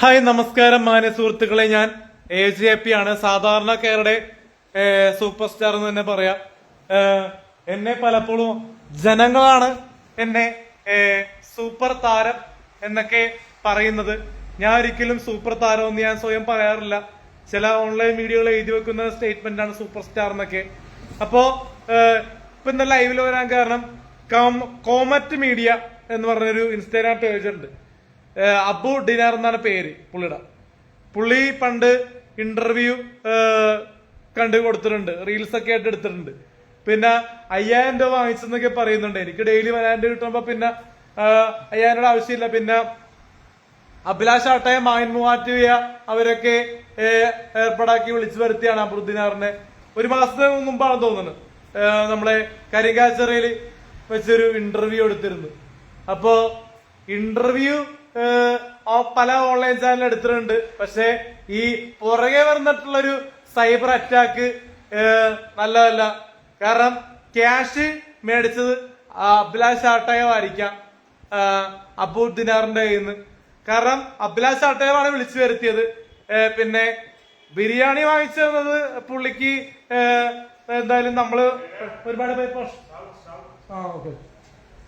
Hi നമസ്കാരം മാന്യ സുഹൃത്തുക്കളെ. ഞാൻ എ ജി എ പി ആണ് സാധാരണക്കാരുടെ സൂപ്പർ സ്റ്റാർ എന്ന് തന്നെ പറയാം. എന്നെ പലപ്പോഴും ജനങ്ങളാണ് എന്നെ സൂപ്പർ താരം എന്നൊക്കെ പറയുന്നത്. ഞാൻ ഒരിക്കലും സൂപ്പർ താരം എന്ന് ഞാൻ സ്വയം പറയാറില്ല. ചില ഓൺലൈൻ മീഡിയകൾ എഴുതി വെക്കുന്ന സ്റ്റേറ്റ്മെന്റ് ആണ് സൂപ്പർ സ്റ്റാർ എന്നൊക്കെ. അപ്പോ ഇപ്പൊ ഇന്ന് ലൈവിൽ വരാൻ കാരണം കോമറ്റ് മീഡിയ എന്ന് പറഞ്ഞൊരു ഇൻസ്റ്റാഗ്രാം പേജ് ഉണ്ട്. അബു ഡിനാർ എന്നാണ് പേര് പുള്ളിയുടെ. പുള്ളി പണ്ട് ഇന്റർവ്യൂ കണ്ടു കൊടുത്തിട്ടുണ്ട് റീൽസ് ഒക്കെ ആയിട്ട് എടുത്തിട്ടുണ്ട്. പിന്നെ അയ്യായിരം രൂപ വാങ്ങിച്ചെന്നൊക്കെ പറയുന്നുണ്ട്. എനിക്ക് ഡെയിലി വരാണ്ട് കിട്ടുമ്പോ പിന്നെ അയ്യായിരം രൂപ ആവശ്യമില്ല. പിന്നെ അഭിലാഷ് ആട്ടയെ മായൻ മൂവാറ്റുകയ അവരൊക്കെ ഏർപ്പാടാക്കി വിളിച്ചു വരുത്തിയാണ് അബുദ്ദിനാറിനെ ഒരു മാസത്തിന് മുമ്പാണ് തോന്നുന്നത് നമ്മളെ കരിങ്കാച്ചറയിൽ വെച്ചൊരു ഇന്റർവ്യൂ എടുത്തിരുന്നു. അപ്പോ ഇന്റർവ്യൂ പല ഓൺലൈൻ ചാനൽ എടുത്തിട്ടുണ്ട്. പക്ഷെ ഈ പുറകെ വന്നിട്ടുള്ളൊരു സൈബർ അറ്റാക്ക് നല്ലതല്ല. കാരണം ക്യാഷ് മേടിച്ചത് അഭിലാഷ് ആട്ടയമായിരിക്കാം അബു ദിനാറിന്റെ കയ്യിൽ നിന്ന് കാരണം അഭിലാഷ് ആട്ടയമാണ് വിളിച്ചു വരുത്തിയത്. പിന്നെ ബിരിയാണി വാങ്ങിച്ചു തന്നത് പുള്ളിക്ക് എന്തായാലും നമ്മൾ ഒരുപാട് പേര് ആ ഓക്കെ.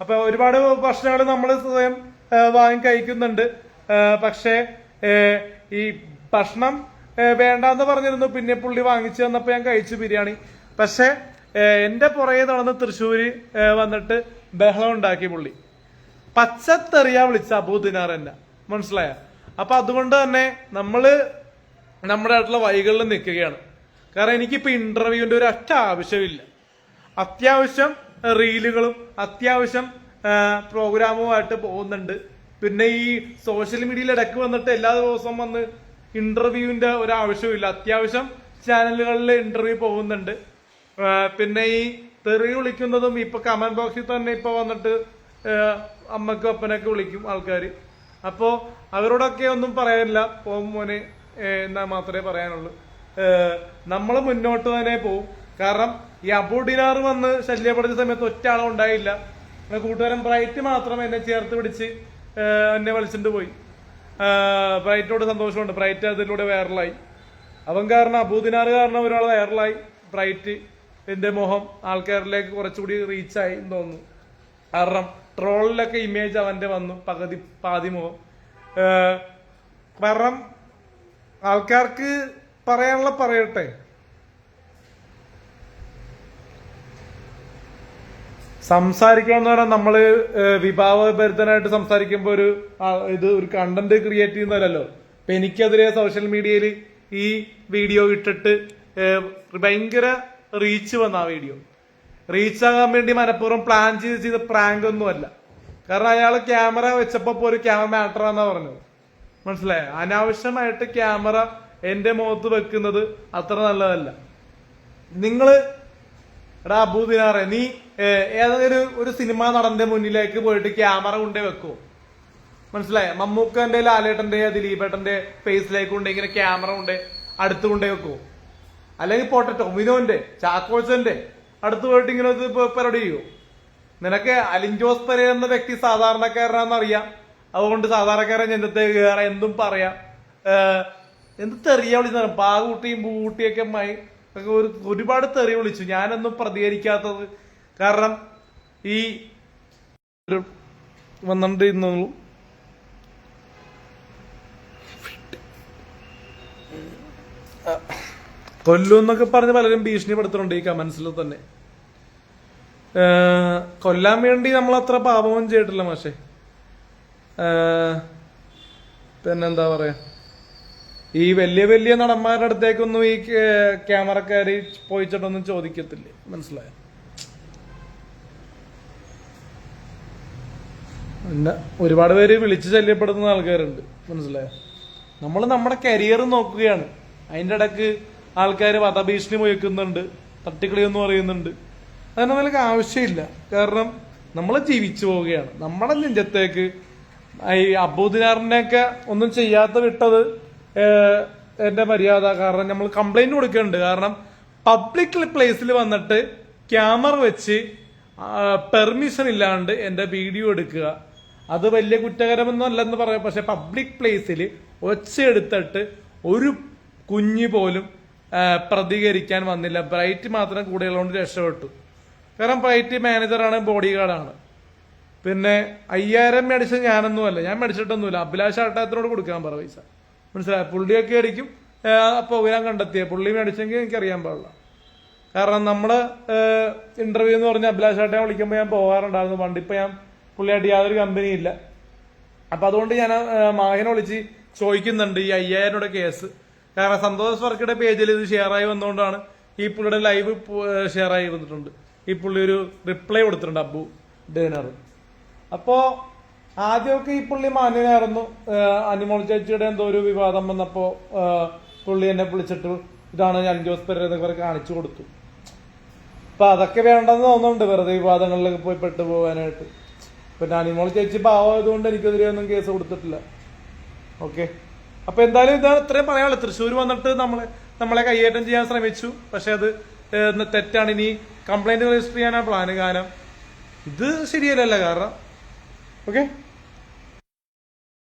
അപ്പൊ ഒരുപാട് പ്രശ്നങ്ങൾ നമ്മൾ സ്വയം വാങ്ങി കഴിക്കുന്നുണ്ട്. പക്ഷേ ഈ ഭക്ഷണം വേണ്ടാന്ന് പറഞ്ഞിരുന്നു. പിന്നെ പുള്ളി വാങ്ങിച്ചു തന്നപ്പോൾ ഞാൻ കഴിച്ചു ബിരിയാണി. പക്ഷേ എന്റെ പുറകെ നടന്ന് തൃശ്ശൂര് വന്നിട്ട് ബഹളം ഉണ്ടാക്കി പുള്ളി. പച്ചത്തെറിയാ വിളിച്ച അബൂദിനാർ എന്നെ. മനസ്സിലായ? അപ്പൊ അതുകൊണ്ട് തന്നെ നമ്മൾ നമ്മുടെ ആയിട്ടുള്ള വൈകളിൽ നിൽക്കുകയാണ്. കാരണം എനിക്കിപ്പോ ഇന്റർവ്യൂവിന്റെ ഒരു ഒറ്റ ആവശ്യമില്ല. അത്യാവശ്യം റീലുകളും അത്യാവശ്യം പ്രോഗ്രാമുമായിട്ട് പോകുന്നുണ്ട്. പിന്നെ ഈ സോഷ്യൽ മീഡിയയിൽ ഇടയ്ക്ക് വന്നിട്ട് എല്ലാ ദിവസവും വന്ന് ഇന്റർവ്യൂവിന്റെ ഒരു ആവശ്യമില്ല അത്യാവശ്യം ചാനലുകളിൽ ഇന്റർവ്യൂ പോകുന്നുണ്ട്. പിന്നെ ഈ തെറി വിളിക്കുന്നതും ഇപ്പൊ കമന്റ് ബോക്സിൽ തന്നെ ഇപ്പൊ വന്നിട്ട് അമ്മക്കും അപ്പനൊക്കെ വിളിക്കും ആൾക്കാർ അപ്പോ അവരോടൊക്കെ ഒന്നും പറയാനില്ല. പോകും മോനെ എന്നാ മാത്രമേ പറയാനുള്ളൂ. നമ്മൾ മുന്നോട്ട് തന്നെ പോവും. കാരണം ഈ അബൂഡിനാർ വന്ന് ശല്യപ്പെടുന്ന സമയത്ത് ഒറ്റ ആളും ഉണ്ടായില്ല. കൂട്ടുകാരൻ ബ്രൈറ്റ് മാത്രം എന്നെ ചേർത്ത് പിടിച്ച് എന്നെ വിളിച്ചിട്ട് പോയി. ബ്രൈറ്റിനോട് സന്തോഷമുണ്ട്. ബ്രൈറ്റ് അതിലൂടെ വൈറലായി. അവൻ കാരണം അബൂദിനാർ കാരണം ഒരാൾ വൈറലായി. ബ്രൈറ്റ് എന്റെ മുഖം ആൾക്കാരിലേക്ക് കുറച്ചുകൂടി റീച്ചായി എന്ന് തോന്നുന്നു. കാരണം ട്രോളിലൊക്കെ ഇമേജ് അവന്റെ വന്നു പകുതി പാതി മുഖം. കാരണം ആൾക്കാർക്ക് പറയാനുള്ള പറയട്ടെ. സംസാരിക്കുക എന്ന് പറഞ്ഞാൽ നമ്മൾ ഏഹ് വിഭാവഭരിതനായിട്ട് സംസാരിക്കുമ്പോ ഒരു ഇത് ഒരു കണ്ടന്റ് ക്രിയേറ്റ് ചെയ്യുന്നതല്ലോ അപ്പൊ എനിക്കെതിരെ സോഷ്യൽ മീഡിയയിൽ ഈ വീഡിയോ ഇട്ടിട്ട് ഭയങ്കര റീച്ച് വന്ന ആ വീഡിയോ റീച്ച് ആകാൻ വേണ്ടി മനഃപൂർവം പ്ലാൻ ചെയ്ത് ചെയ്ത പ്രാങ്ക് ഒന്നുമല്ല കാരണം അയാൾ ക്യാമറ വെച്ചപ്പോ ഒരു ക്യാമറ മാറ്റർ എന്നാ പറഞ്ഞത്. മനസ്സിലായ? അനാവശ്യമായിട്ട് ക്യാമറ എന്റെ മുഖത്ത് വെക്കുന്നത് അത്ര നല്ലതല്ല. നിങ്ങൾ എടാ അബൂദിനാറെ നീ ഏതൊരു ഒരു സിനിമാ നടന്റെ മുന്നിലേക്ക് പോയിട്ട് ക്യാമറ കൊണ്ടേ വെക്കുവോ മനസ്സിലായ? മമ്മൂക്കന്റെ ലാലേട്ടന്റെ ദിലീപേട്ടന്റെ ഫേസിലേക്ക് കൊണ്ട് ഇങ്ങനെ ക്യാമറ കൊണ്ട് അടുത്ത് കൊണ്ടേ വെക്കുവോ അല്ലെങ്കിൽ പോട്ടെ ടൊമിനോന്റെ ചാക്കോച്ചന്റെ അടുത്ത് പോയിട്ട് ഇങ്ങനെ പരിപാടി ചെയ്യുവോ നിനക്ക് അലിൻ ജോസ് പെരേ എന്ന വ്യക്തി സാധാരണക്കാരനാണെന്ന് അറിയാം അതുകൊണ്ട് സാധാരണക്കാരൻ എന്റെ കയറാൻ എന്തും പറയാം. എന്ത് തെറിയാവളി പാകൂട്ടിയും പൂട്ടിയൊക്കെ ഒരു ഒരുപാട് തെറി വിളിച്ചു. ഞാനൊന്നും പ്രതികരിക്കാത്തത് കാരണം ഈ ഒരു കൊല്ലു എന്നൊക്കെ പറഞ്ഞ് പലരും ഭീഷണിപ്പെടുത്തുന്നുണ്ട് ഈ കമന്റ്സിൽ തന്നെ. കൊല്ലാൻ വേണ്ടി നമ്മൾ അത്ര പാപവും ചെയ്തിട്ടില്ല മാഷെ. പിന്നെന്താ പറയാ? ഈ വലിയ വലിയ നടന്മാരുടെ അടുത്തേക്കൊന്നും ഈ ക്യാമറ കയറി പോയിച്ചിട്ടൊന്നും ചോദിക്കത്തില്ലേ? മനസ്സിലായോ? ഒരുപാട് പേര് വിളിച്ചു ശല്യപ്പെടുത്തുന്ന ആൾക്കാരുണ്ട്. മനസ്സിലായോ? നമ്മൾ നമ്മുടെ കരിയർ നോക്കുകയാണ്. അതിന്റെ ഇടയ്ക്ക് ആൾക്കാർ വധഭീഷണി മുയക്കുന്നുണ്ട് തട്ടിക്കളി എന്ന് പറയുന്നുണ്ട്. അതിനൊന്നും നമുക്ക് ആവശ്യമില്ല. കാരണം നമ്മൾ ജീവിച്ചു പോവുകയാണ്. നമ്മുടെ നെഞ്ചത്തേക്ക് ഈ അബൂദിനാറിനെയൊക്കെ ഒന്നും ചെയ്യാത്ത വിട്ടത് എന്റെ മര്യാദ. കാരണം നമ്മൾ കംപ്ലൈന്റ് കൊടുക്കുന്നുണ്ട്. കാരണം പബ്ലിക് പ്ലേസിൽ വന്നിട്ട് ക്യാമറ വെച്ച് പെർമിഷൻ ഇല്ലാണ്ട് എന്റെ വീഡിയോ എടുക്കുക. അത് വലിയ കുറ്റകരമൊന്നും അല്ലെന്ന് പറയാം. പക്ഷെ പബ്ലിക് പ്ലേസിൽ ഒച്ചയെടുത്തിട്ട് ഒരു കുഞ്ഞ് പോലും പ്രതികരിക്കാൻ വന്നില്ല. ബ്രൈറ്റ് മാത്രം കൂടെയുള്ളതുകൊണ്ട് രക്ഷപ്പെട്ടു. കാരണം ബ്രൈറ്റ് മാനേജറാണ് ബോഡി ഗാർഡാണ് പിന്നെ അയ്യായിരം മേടിച്ചത് ഞാനൊന്നുമല്ല. ഞാൻ മേടിച്ചിട്ടൊന്നുമില്ല. അഭിലാഷ് ആട്ടായത്തിനോട് കൊടുക്കാൻ പറ പൈസ. മനസ്സിലായി? പുള്ളിയൊക്കെ അടിക്കും പ്രോഗ്രാം കണ്ടെത്തിയ. പുള്ളി മേടിച്ചെങ്കിൽ എനിക്കറിയാൻ പാടില്ല. കാരണം നമ്മൾ ഇന്റർവ്യൂ എന്ന് പറഞ്ഞ അഭിലാഷ് വിളിക്കുമ്പോൾ ഞാൻ പോകാറുണ്ടായിരുന്നു. പണ്ട് ഇപ്പൊ ഞാൻ പുള്ളിയായിട്ട് യാതൊരു കമ്പനിയും ഇല്ല. അപ്പൊ അതുകൊണ്ട് ഞാൻ മാഹിനെ വിളിച്ച് ചോദിക്കുന്നുണ്ട് ഈ അയ്യായിരം രൂപയുടെ കേസ് കാരണം സന്തോഷ് വർക്കിയുടെ പേജിൽ ഇത് ഷെയറായി ആയി വന്നുകൊണ്ടാണ് ഈ പുള്ളിയുടെ ലൈവ് ഷെയർ ആയി വന്നിട്ടുണ്ട്. ഈ പുള്ളി ഒരു റിപ്ലൈ കൊടുത്തിട്ടുണ്ട് അബു ഡേനർ അപ്പോ ആദ്യമൊക്കെ ഈ പുള്ളി മാന്യനായിരുന്നു. അനിമോൾ ചേച്ചിയുടെ എന്തോ ഒരു വിവാദം വന്നപ്പോ പുള്ളി എന്നെ വിളിച്ചിട്ട് ഇതാണ് ഞാൻ ജോസ് പെരേര കാണിച്ചു കൊടുത്തു. അപ്പൊ അതൊക്കെ വേണ്ടെന്ന് തോന്നുന്നുണ്ട് വെറുതെ വിവാദങ്ങളിലൊക്കെ പോയി പെട്ടു പോകാനായിട്ട് പിന്നെ അനിമോൾ ചേച്ചി പാവമായതുകൊണ്ട് എനിക്കെതിരെ ഒന്നും കേസ് കൊടുത്തിട്ടില്ല. ഓക്കെ. അപ്പൊ എന്തായാലും ഇതാണ് ഇത്രയും പറയാനുള്ളത്. തൃശ്ശൂർ വന്നിട്ട് നമ്മളെ നമ്മളെ കൈയേറ്റം ചെയ്യാൻ ശ്രമിച്ചു. പക്ഷെ അത് തെറ്റാണ്. ഇനി കംപ്ലൈന്റ് രജിസ്റ്റർ ചെയ്യാനാണ് പ്ലാന് കാരണം ഇത് ശരിയല്ലല്ലോ കാരണം. ഓക്കെ